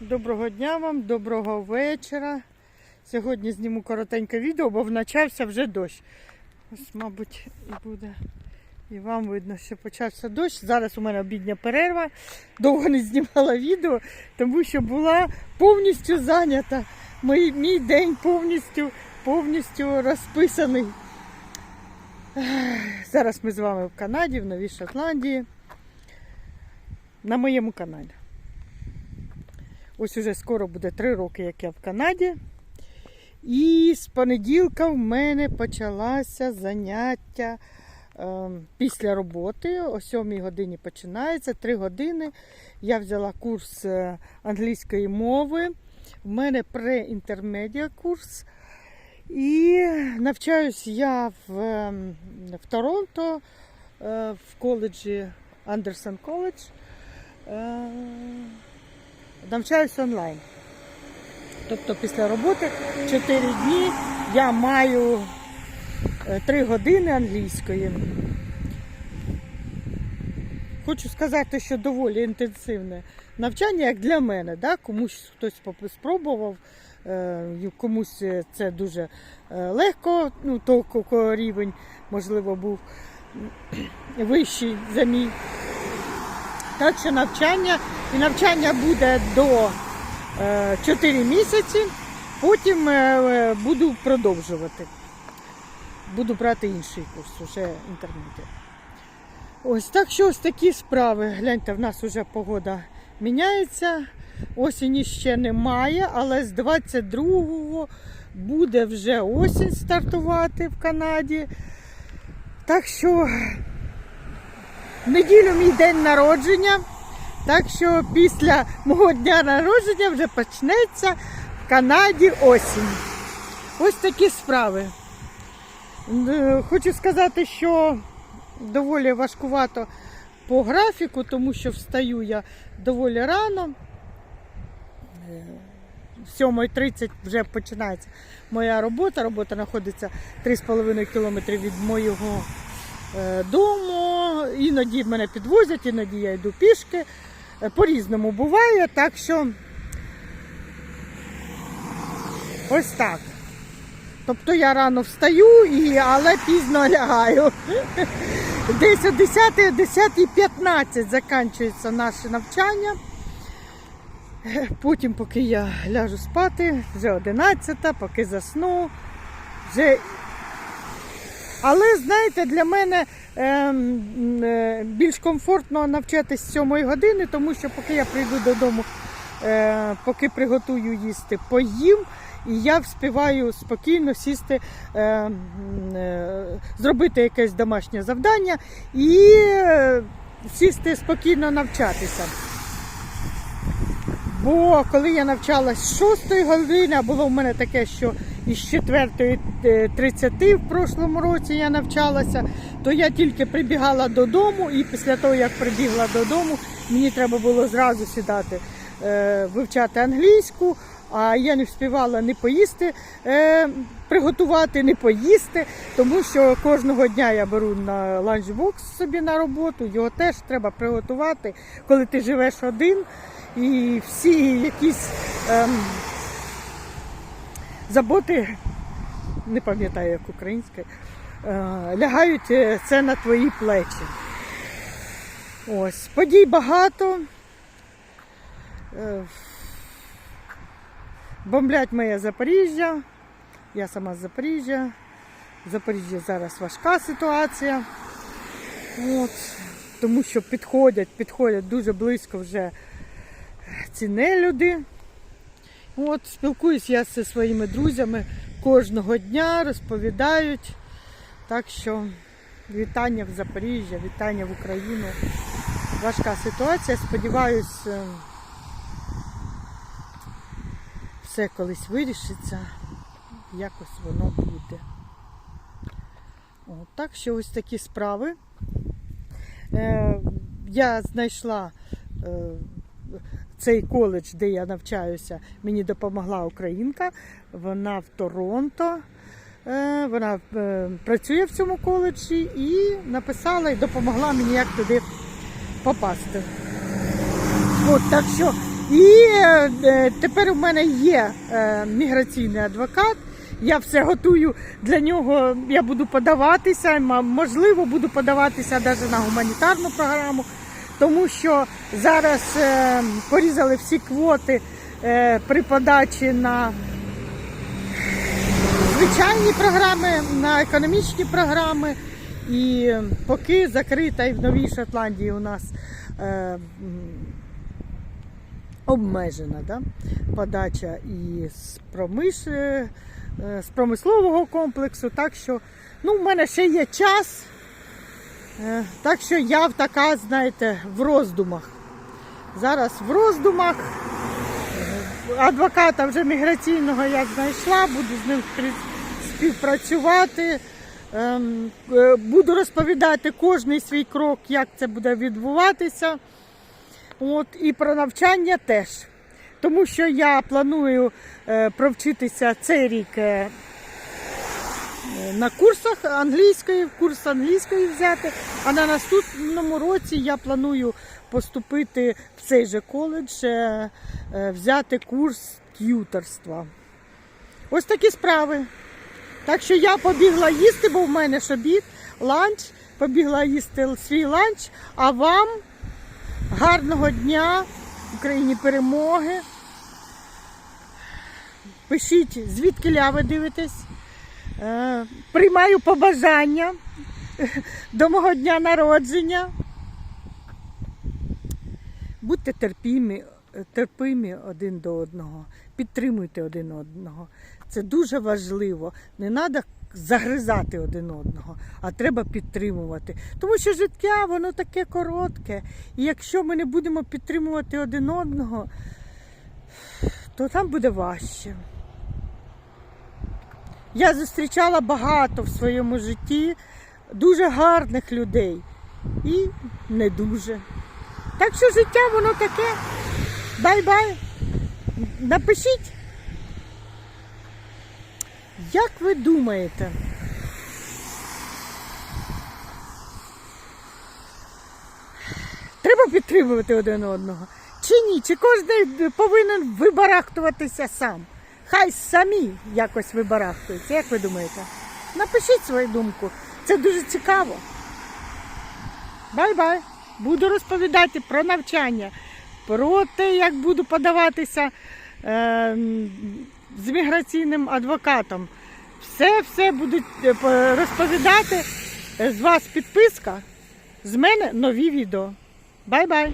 Доброго дня вам, доброго вечора. Сьогодні зніму коротеньке відео, бо почався вже дощ. Ось, мабуть, і буде. І вам видно, що почався дощ. Зараз у мене обідня перерва. Довго не знімала відео, тому що була повністю зайнята. Мій, мій день повністю, повністю розписаний. Зараз ми з вами в Канаді, в Новій Шотландії. На моєму каналі. Ось уже скоро буде три роки, як я в Канаді. І з понеділка в мене почалося заняття е, після роботи. О 7 годині починається. Три години. Я взяла курс е, англійської мови. В мене преінтермедіа курс. І навчаюсь я в, е, в Торонто е, в коледжі Андерсон коледж. Е, навчаюсь онлайн. Тобто після роботи 4 дні я маю 3 години англійської. Хочу сказати, що доволі інтенсивне навчання, як для мене. Да? Комусь хтось спробував, е, комусь це дуже е, легко, ну, то рівень, можливо, був вищий за мій. Так що навчання, і навчання буде до е, 4 місяці, потім е, е, буду продовжувати. Буду брати інший курс, уже інтернеті. Ось так що ось такі справи. Гляньте, в нас вже погода міняється. Осені ще немає, але з 22-го буде вже осінь стартувати в Канаді. Так що неділю мій день народження. Так що після мого дня народження вже почнеться в Канаді осінь. Ось такі справи. Е, Хочу сказати, що доволі важкувато по графіку, тому що встаю я доволі рано. Е, 7.30 вже починається моя робота. Робота знаходиться 3,5 км від моєго е, Іноді мене підвозять, іноді я йду пішки. Е, По-різному буває, так що ось так. Тобто я рано встаю, і, але пізно лягаю. Десь о 10, о 10.15 закінчується наше навчання. Потім, поки я ляжу спати, вже 11, поки засну. Вже... Але знаєте, для мене ем, е, більш комфортно навчатись з 7 години, тому що поки я прийду додому, е, поки приготую їсти, поїм, і я вспіваю спокійно сісти, е, е, зробити якесь домашнє завдання і е, сісти спокійно навчатися. Бо коли я навчалась з 6 години, було в мене таке, що із 4.30 в прошлому році я навчалася, то я тільки прибігала додому, і після того, як прибігла додому, мені треба було зразу сідати е, вивчати англійську, а я не встигала не поїсти, е, приготувати, не поїсти, тому що кожного дня я беру на ланчбокс собі на роботу, його теж треба приготувати, коли ти живеш один. І всі якісь ем, заботи, не пам'ятаю як українське, е, лягають е, це на твої плечі. Ось, подій багато. Е, бомблять моє Запоріжжя. Я сама з Запоріжжя. В Запоріжжі зараз важка ситуація. От, тому що підходять, підходять дуже близько вже ці нелюди. От, спілкуюсь я зі своїми друзями кожного дня, розповідають. Так що вітання в Запоріжжя, вітання в Україну. Важка ситуація. Сподіваюсь, е, все колись вирішиться, якось воно буде. От, так що ось такі справи. Е, я знайшла е, цей коледж, де я навчаюся, мені допомогла українка. Вона в Торонто. Е, Вона е, працює в цьому коледжі і написала і допомогла мені як туди попасти. От, так що І е, тепер у мене є міграційний адвокат. Я все готую для нього. Я буду подаватися, можливо, буду подаватися навіть на гуманітарну програму, тому що зараз е, порізали всі квоти е, при подачі на звичайні програми, на економічні програми. І поки закрита і в Новій Шотландії у нас е, обмежена да, подача і з, промиш, е, з промислового комплексу. Так що ну, в мене ще є час. Е, Так що я така, знаєте, в роздумах. Зараз в роздумах. Е, Адвоката вже міграційного я знайшла, буду з ним співпрацювати. Ем, е, Буду розповідати кожний свій крок, як це буде відбуватися. От, і про навчання теж. Тому що я планую провчитися цей рік на курсах англійської, курс англійської взяти. А на наступному році я планую поступити в цей же коледж, е, е, взяти курс т'юторства. Ось такі справи. Так що я побігла їсти, бо в мене ж обід, ланч, побігла їсти свій ланч, а вам гарного дня, Україні перемоги. Пишіть, звідки ля ви дивитесь. Е, Приймаю побажання до мого дня народження. Будьте терпімі, терпимі один до одного, підтримуйте один одного. Це дуже важливо. Не треба загризати один одного, а треба підтримувати. Тому що життя воно таке коротке. І якщо ми не будемо підтримувати один одного, то там буде важче. Я зустрічала багато в своєму житті дуже гарних людей і не дуже. Так що життя воно таке. Бай-бай. Напишіть. Як ви думаєте? Треба підтримувати один одного? Чи ні? Чи кожен повинен вибарахтуватися сам? Хай самі якось вибарахтуються. Як ви думаєте? Напишіть свою думку. Це дуже цікаво. Бай-бай. Буду розповідати про навчання, про те, як буду подаватися е, з міграційним адвокатом. Все, все буду е, розповідати. З вас підписка, з мене нові відео. Бай-бай!